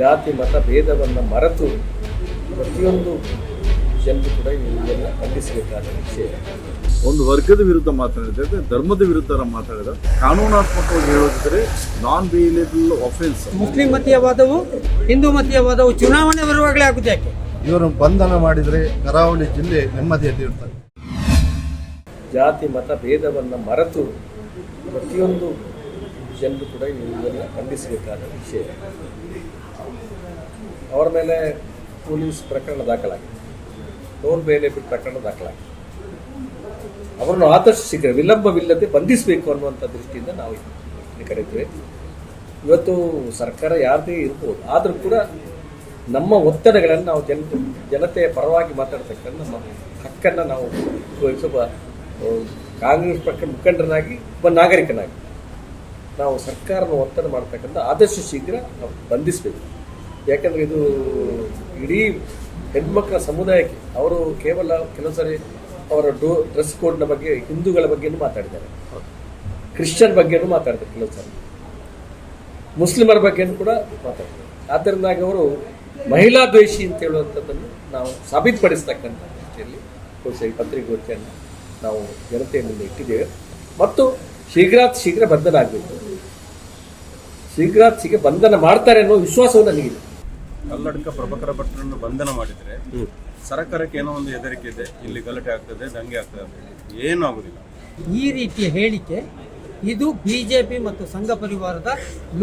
ಜಾತಿ ಮತ ಭೇದವನ್ನು ಮರೆತು ಪ್ರತಿಯೊಂದು ಜನರು ಕೂಡ ಇವುಗಳನ್ನು ಖಂಡಿಸಬೇಕಾದ ವಿಷಯ ಒಂದು ವರ್ಗದ ವಿರುದ್ಧ ಮಾತಾಡಿದ್ರೆ ಧರ್ಮದ ವಿರುದ್ಧ ಮಾತಾಡಿದ ಕಾನೂನಾತ್ಮಕವಾಗಿ ಹೇಳೋದಿದ್ರೆ ನಾನ್ ಬೇಲೇಬಲ್ ಅಫೆನ್ಸ್ ಮುಸ್ಲಿಂ ಮತೀಯವಾದವು ಹಿಂದೂ ಮತೀಯವಾದವು ಚುನಾವಣೆ ಬರುವಾಗಲೇ ಆಗುತ್ತೆ ಯಾಕೆ? ಇವರನ್ನು ಬಂಧನ ಮಾಡಿದರೆ ಕರಾವಳಿ ಜಿಲ್ಲೆ ನೆಮ್ಮದಿಯಲ್ಲಿ ಇರ್ತದೆ. ಜಾತಿ ಮತ ಭೇದವನ್ನು ಮರೆತು ಪ್ರತಿಯೊಂದು ಜನರು ಕೂಡ ಇದನ್ನು ಖಂಡಿಸಬೇಕಾದ ವಿಷಯ ಅವರ ಮೇಲೆ ಪೊಲೀಸ್ ಪ್ರಕರಣ ದಾಖಲಾಗಿದೆ. ನೋನ್ ಬಿಟ್ಟು ಪ್ರಕರಣ ದಾಖಲಾಗಿದೆ. ಅವರನ್ನು ಆದಷ್ಟು ಶೀಘ್ರ ವಿಳಂಬವಿಲ್ಲದೆ ಬಂಧಿಸಬೇಕು ಅನ್ನುವಂಥ ದೃಷ್ಟಿಯಿಂದ ನಾವು ಕರೀತೀವಿ. ಇವತ್ತು ಸರ್ಕಾರ ಯಾರದೇ ಇರ್ಬೋದು, ಆದರೂ ಕೂಡ ನಮ್ಮ ಒತ್ತಡಗಳನ್ನು ನಾವು ಜನ, ಜನತೆಯ ಪರವಾಗಿ ಮಾತಾಡ್ತಕ್ಕಂಥ ನಮ್ಮ ಹಕ್ಕನ್ನು ನಾವು ಒಬ್ಬ ಕಾಂಗ್ರೆಸ್ ಪಕ್ಷ ಮುಖಂಡನಾಗಿ ಒಬ್ಬ ನಾಗರಿಕನಾಗಿ ನಾವು ಸರ್ಕಾರನ ಒತ್ತಡ ಮಾಡ್ತಕ್ಕಂಥ ಆದಷ್ಟು ಶೀಘ್ರ ನಾವು ಬಂಧಿಸಬೇಕು. ಯಾಕಂದರೆ ಇದು ಇಡೀ ಹೆಣ್ಮಕ್ಕಳ ಸಮುದಾಯಕ್ಕೆ ಅವರು ಕೇವಲ ಕೆಲವು ಸಾರಿ ಅವರ ಡೋ, ಡ್ರೆಸ್ ಕೋಡ್ನ ಬಗ್ಗೆ, ಹಿಂದೂಗಳ ಬಗ್ಗೆನೂ ಮಾತಾಡಿದ್ದಾರೆ. ಕ್ರಿಶ್ಚಿಯನ್ ಬಗ್ಗೆನೂ ಮಾತಾಡಿದ್ದಾರೆ ಕೆಲವು ಸಾರಿ. ಮುಸ್ಲಿಮರ ಬಗ್ಗೆನೂ ಕೂಡ ಮಾತಾಡ್ತಾರೆ ಆದ್ದರಿಂದಾಗಿ ಅವರು ಮಹಿಳಾ ದ್ವೇಷಿ ಅಂತ ಹೇಳುವಂಥದ್ದನ್ನು ನಾವು ಸಾಬೀತುಪಡಿಸ್ತಕ್ಕಂಥ ದೃಷ್ಟಿಯಲ್ಲಿ ಈ ಪತ್ರಿಕೋಷ್ಠಿಯನ್ನು ನಾವು ಜನತೆಯ ಮುಂದೆ ಇಟ್ಟಿದ್ದೇವೆ. ಮತ್ತು ಶೀಘ್ರಾತ್ ಶೀಘ್ರ ಬಂಧನ ಆಗಬೇಕು. ಶೀಘ್ರಾತ್ ಶೀಘ್ರ ಬಂಧನ ಮಾಡ್ತಾರೆ ಅನ್ನೋ ವಿಶ್ವಾಸವು ನನಗಿದೆ. ಕಲ್ಲಡ್ಕ ಪ್ರಭಾಕರ ಭಟ್ರನ್ನು ಬಂಧನ ಮಾಡಿದರೆ ಸರ್ಕಾರಕ್ಕೆ ಏನೋ ಒಂದು ಹೆದರಿಕೆ ಇದೆ ಇಲ್ಲಿ ಗಲಾಟೆ ಆಗ್ತದೆ ದಂಗೆ ಆಗ್ತದೆ. ಏನೂ ಆಗುದಿಲ್ಲ. ಈ ರೀತಿಯ ಹೇಳಿಕೆ ಇದು ಬಿಜೆಪಿ ಮತ್ತು ಸಂಘ ಪರಿವಾರದ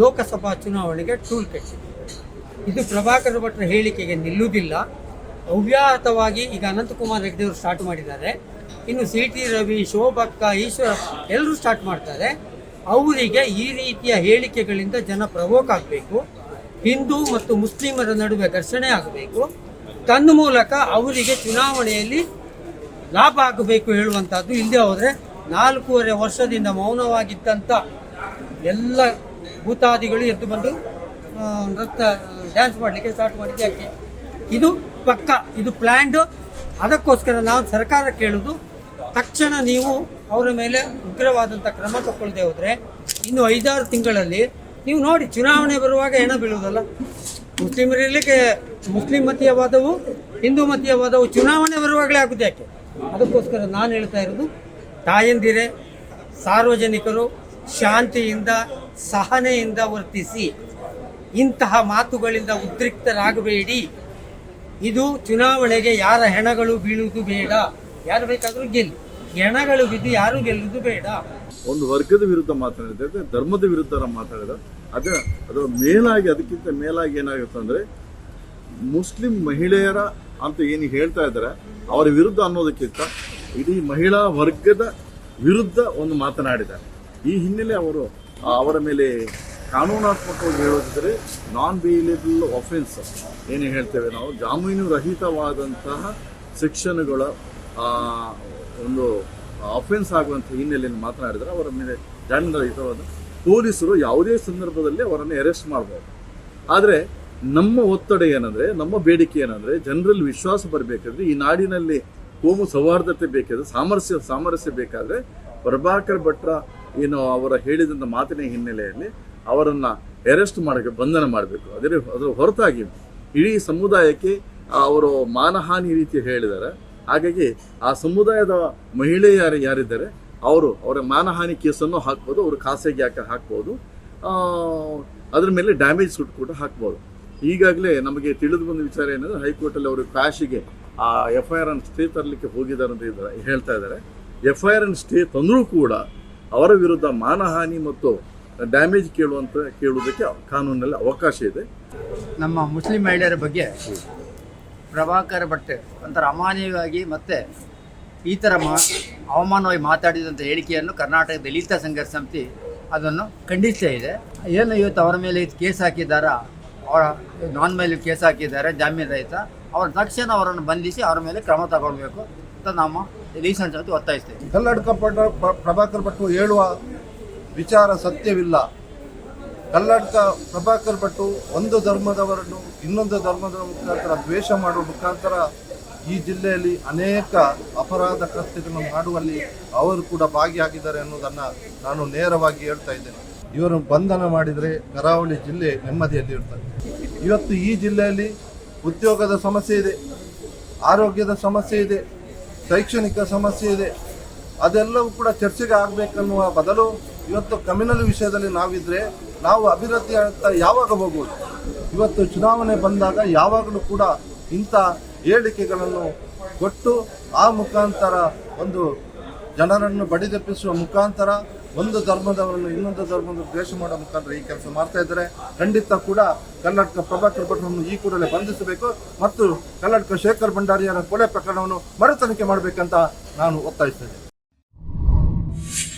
ಲೋಕಸಭಾ ಚುನಾವಣೆಗೆ ಟೂಲ್ ಕಿಟ್. ಇದು ಪ್ರಭಾಕರ ಭಟ್ರ ಹೇಳಿಕೆಗೆ ನಿಲ್ಲುವುದಿಲ್ಲ. ಅವ್ಯಾಹತವಾಗಿ ಈಗ ಅನಂತಕುಮಾರ್ ಹೆಗ್ಡೆ ಅವರು ಸ್ಟಾರ್ಟ್ ಮಾಡಿದ್ದಾರೆ. ಇನ್ನು ಸಿ ಟಿ ರವಿ ಶೋಭಕ್ಕ ಈಶ್ವರ ಎಲ್ಲರೂ ಸ್ಟಾರ್ಟ್ ಮಾಡ್ತಾರೆ. ಅವರಿಗೆ ಈ ರೀತಿಯ ಹೇಳಿಕೆಗಳಿಂದ ಜನ ಪ್ರವೋಕ್ ಆಗಬೇಕು. ಹಿಂದೂ ಮತ್ತು ಮುಸ್ಲಿಮರ ನಡುವೆ ಘರ್ಷಣೆ ಆಗಬೇಕು. ತನ್ನ ಮೂಲಕ ಅವರಿಗೆ ಚುನಾವಣೆಯಲ್ಲಿ ಲಾಭ ಆಗಬೇಕು ಹೇಳುವಂಥದ್ದು ಇಲ್ಲದೆ ಹೋದರೆ ನಾಲ್ಕೂವರೆ ವರ್ಷದಿಂದ ಮೌನವಾಗಿದ್ದಂಥ ಎಲ್ಲ ಭೂತಾದಿಗಳು ಎದ್ದು ಬಂದು ನೃತ್ಯ ಡ್ಯಾನ್ಸ್ ಮಾಡಲಿಕ್ಕೆ ಸ್ಟಾರ್ಟ್ ಮಾಡಿದ್ದು ಯಾಕೆ? ಇದು ಪಕ್ಕ, ಇದು ಪ್ಲ್ಯಾಂಡ್ ಅದಕ್ಕೋಸ್ಕರ ನಾವು ಸರ್ಕಾರ ಕೇಳೋದು, ತಕ್ಷಣ ನೀವು ಅವರ ಮೇಲೆ ಉಗ್ರವಾದಂಥ ಕ್ರಮ ತಗೊಳ್ಳದೆ ಹೋದರೆ, ಇನ್ನು ಐದಾರು ತಿಂಗಳಲ್ಲಿ ನೀವು ನೋಡಿ, ಚುನಾವಣೆ ಬರುವಾಗ ಹೆಣ ಬೀಳುವುದಲ್ಲ? ಮುಸ್ಲಿಮರಿರಲಿಕ್ಕೆ ಮುಸ್ಲಿಂ ಮತೀಯವಾದವು, ಹಿಂದೂ ಮತೀಯವಾದವು ಚುನಾವಣೆ ಬರುವಾಗಲೇ ಆಗುತ್ತೆ ಯಾಕೆ? ಅದಕ್ಕೋಸ್ಕರ ನಾನು ಹೇಳ್ತಾ ಇರೋದು ತಾಯಂದಿರೆ, ಸಾರ್ವಜನಿಕರು ಶಾಂತಿಯಿಂದ, ಸಹನೆಯಿಂದ ವರ್ತಿಸಿ, ಇಂತಹ ಮಾತುಗಳಿಂದ ಉದ್ರಿಕ್ತರಾಗಬೇಡಿ. ಇದು ಚುನಾವಣೆಗೆ ಯಾರ ಹೆಣಗಳು ಬೀಳುವುದು ಬೇಡ. ಯಾರು ಬೇಕಾದರೂ ಗೆಲ್ಲಿ. ಹೆಣಗಳು ಬಿದ್ದು ಯಾರು ಗೆಲ್ಲದು ಬೇಡ. ಒಂದು ವರ್ಗದ ವಿರುದ್ಧ ಮಾತನಾಡಿದ್ರೆ ಧರ್ಮದ ವಿರುದ್ಧ ಮಾತಾಡಿದ. ಅದ ಅದರ ಮೇಲಾಗಿ, ಅದಕ್ಕಿಂತ ಮೇಲಾಗಿ ಏನಾಗುತ್ತೆ ಅಂದ್ರೆ, ಮುಸ್ಲಿಂ ಮಹಿಳೆಯರ ಅಂತ ಏನು ಹೇಳ್ತಾ ಇದ್ದಾರೆ, ಅವರ ವಿರುದ್ಧ ಅನ್ನೋದಕ್ಕಿಂತ ಇಡೀ ಮಹಿಳಾ ವರ್ಗದ ವಿರುದ್ಧ ಒಂದು ಮಾತನಾಡಿದ್ದಾರೆ. ಈ ಹಿನ್ನೆಲೆ ಅವರು ಅವರ ಮೇಲೆ ಕಾನೂನಾತ್ಮಕವಾಗಿ ಹೇಳೋದಿದ್ರೆ ನಾನ್ ಬೇಲೇಬಲ್ ಅಫೆನ್ಸ್ ಏನು ಹೇಳ್ತೇವೆ ನಾವು, ಜಾಮೀನು ರಹಿತವಾದಂತಹ ಸೆಕ್ಷನ್ಗಳ ಒಂದು ಅಫೆನ್ಸ್ ಆಗುವಂಥ ಹಿನ್ನೆಲೆಯಲ್ಲಿ ಮಾತನಾಡಿದರೆ ಅವರ ಮೇಲೆ ರಹಿತವಾದ ಪೊಲೀಸರು ಯಾವುದೇ ಸಂದರ್ಭದಲ್ಲಿ ಅವರನ್ನು ಅರೆಸ್ಟ್ ಮಾಡಬಹುದು ಆದರೆ ನಮ್ಮ ಒತ್ತಡ ಏನಂದರೆ, ನಮ್ಮ ಬೇಡಿಕೆ ಏನಂದರೆ, ಜನರಲ್ಲಿ ವಿಶ್ವಾಸ ಬರಬೇಕಾದ್ರೆ, ಈ ನಾಡಿನಲ್ಲಿ ಕೋಮು ಸೌಹಾರ್ದತೆ ಬೇಕಾದ್ರೆ, ಸಾಮರಸ್ಯ ಸಾಮರಸ್ಯ ಬೇಕಾದರೆ ಪ್ರಭಾಕರ್ ಭಟ್ರ ಏನು ಅವರ ಹೇಳಿದಂಥ ಮಾತಿನ ಹಿನ್ನೆಲೆಯಲ್ಲಿ ಅವರನ್ನು ಅರೆಸ್ಟ್ ಮಾಡೋಕ್ಕೆ, ಬಂಧನ ಮಾಡಬೇಕು. ಅದರ ಅದರ ಹೊರತಾಗಿ ಇಡೀ ಸಮುದಾಯಕ್ಕೆ ಅವರು ಮಾನಹಾನಿ ರೀತಿ ಹೇಳಿದ್ದಾರೆ. ಹಾಗಾಗಿ ಆ ಸಮುದಾಯದ ಮಹಿಳೆ ಯಾರು ಯಾರಿದ್ದಾರೆ, ಅವರು ಅವರ ಮಾನಹಾನಿ ಕೇಸನ್ನು ಹಾಕ್ಬೋದು, ಅವರು ಖಾಸಗಿ ಯಾಕೆ ಹಾಕ್ಬೋದು ಅದ್ರ ಮೇಲೆ ಡ್ಯಾಮೇಜ್ ಸುಟ್ಟು ಕೂಡ ಹಾಕ್ಬೋದು. ಈಗಾಗಲೇ ನಮಗೆ ತಿಳಿದು ಬಂದ ವಿಚಾರ ಏನಂದ್ರೆ ಹೈಕೋರ್ಟಲ್ಲಿ ಅವರು ಕ್ಯಾಶಿಗೆ ಆ ಎಫ್ ಐ ಆರ್ ಅನ್ನು ಸ್ಟೇ ತರಲಿಕ್ಕೆ ಹೋಗಿದ್ದಾರೆ ಅಂತ ಹೇಳ್ತಾ ಇದ್ದಾರೆ. ಎಫ್ ಐ ಆರ್ ಅನ್ನು ಸ್ಟೇ ತಂದರೂ ಕೂಡ ಅವರ ವಿರುದ್ಧ ಮಾನಹಾನಿ ಮತ್ತು ಡ್ಯಾಮೇಜ್ ಕೇಳುವಂತ ಕೇಳುವುದಕ್ಕೆ ಕಾನೂನಲ್ಲಿ ಅವಕಾಶ ಇದೆ. ನಮ್ಮ ಮುಸ್ಲಿಂ ಮಹಿಳೆಯರ ಬಗ್ಗೆ ಪ್ರಭಾಕರ್ ಭಟ್ ಒಂಥರ ಅಮಾನ್ಯವಾಗಿ ಮತ್ತೆ ಈ ಥರ ಮಾ ಅವಮಾನವಾಗಿ ಮಾತಾಡಿದಂಥ ಹೇಳಿಕೆಯನ್ನು ಕರ್ನಾಟಕ ದಲಿತ ಸಂಘರ್ಷ ಸಮಿತಿ ಅದನ್ನು ಖಂಡಿಸ್ತಾ ಇದೆ. ಏನು ಇವತ್ತು ಅವರ ಮೇಲೆ ಕೇಸ್ ಹಾಕಿದ್ದಾರಾ ಅವರ ನಾನ್ ಮೇಲೆ ಕೇಸ್ ಹಾಕಿದ್ದಾರೆ ಜಾಮೀನು ರಹಿತ, ಅವರ ತಕ್ಷಣ ಅವರನ್ನು ಬಂಧಿಸಿ ಅವರ ಮೇಲೆ ಕ್ರಮ ತಗೊಳ್ಬೇಕು ಅಂತ ನಮ್ಮ ರೀಸೆಂಟ್ ಒತ್ತಾಯಿಸ್ತೇವೆ ಕಲ್ಲಡ್ಕ ಪ್ರಭಾಕರ್ ಭಟ್ಟು ಹೇಳುವ ವಿಚಾರ ಸತ್ಯವಿಲ್ಲ. ಕಲ್ಲಡ್ಕ ಪ್ರಭಾಕರ್ ಭಟ್ಟು ಒಂದು ಧರ್ಮದವರನ್ನು ಇನ್ನೊಂದು ಧರ್ಮದ ಮುಖಾಂತರ ದ್ವೇಷ ಮಾಡುವ ಮುಖಾಂತರ ಈ ಜಿಲ್ಲೆಯಲ್ಲಿ ಅನೇಕ ಅಪರಾಧ ಕೃತ್ಯಗಳನ್ನು ಮಾಡುವಲ್ಲಿ ಅವರು ಕೂಡ ಭಾಗಿಯಾಗಿದ್ದಾರೆ ಅನ್ನೋದನ್ನು ನಾನು ನೇರವಾಗಿ ಹೇಳ್ತಾ ಇದ್ದೇನೆ. ಇವರು ಬಂಧನ ಮಾಡಿದರೆ ಕರಾವಳಿ ಜಿಲ್ಲೆ ನೆಮ್ಮದಿಯಲ್ಲಿ ಇರ್ತದೆ. ಇವತ್ತು ಈ ಜಿಲ್ಲೆಯಲ್ಲಿ ಉದ್ಯೋಗದ ಸಮಸ್ಯೆ ಇದೆ, ಆರೋಗ್ಯದ ಸಮಸ್ಯೆ ಇದೆ, ಶೈಕ್ಷಣಿಕ ಸಮಸ್ಯೆ ಇದೆ. ಅದೆಲ್ಲವೂ ಕೂಡ ಚರ್ಚೆಗೆ ಆಗಬೇಕನ್ನುವ ಬದಲು ಇವತ್ತು ಕಮ್ಯುನಲ್ ವಿಷಯದಲ್ಲಿ ನಾವಿದ್ರೆ ನಾವು ಅಭಿವೃದ್ಧಿ ಅಂತ ಯಾವಾಗ ಹೋಗುವುದು? ಇವತ್ತು ಚುನಾವಣೆ ಬಂದಾಗ ಯಾವಾಗಲೂ ಕೂಡ ಇಂಥ ಹೇಳಿಕೆಗಳನ್ನು ಕೊಟ್ಟು ಆ ಮುಖಾಂತರ ಒಂದು ಜನರನ್ನು ಬಡಿದೆಪ್ಪಿಸುವ ಮುಖಾಂತರ ಒಂದು ಧರ್ಮದವರನ್ನು ಇನ್ನೊಂದು ಧರ್ಮದ ದ್ವೇಷ ಮಾಡೋ ಮುಖಾಂತರ ಈ ಕೆಲಸ ಮಾಡ್ತಾ ಇದ್ದಾರೆ. ಖಂಡಿತ ಕೂಡ ಕರ್ನಾಟಕ ಪ್ರಭಾಕರ್ ಭಟ್ರನ್ನು ಈ ಕೂಡಲೇ ಬಂಧಿಸಬೇಕು ಮತ್ತು ಕರ್ನಾಟಕ ಶೇಖರ್ ಭಂಡಾರಿಯರ ಕೊಲೆ ಪ್ರಕರಣವನ್ನು ಮರುತನಿಖೆ ಮಾಡಬೇಕಂತ ನಾನು ಒತ್ತಾಯಿಸ್ತೇನೆ.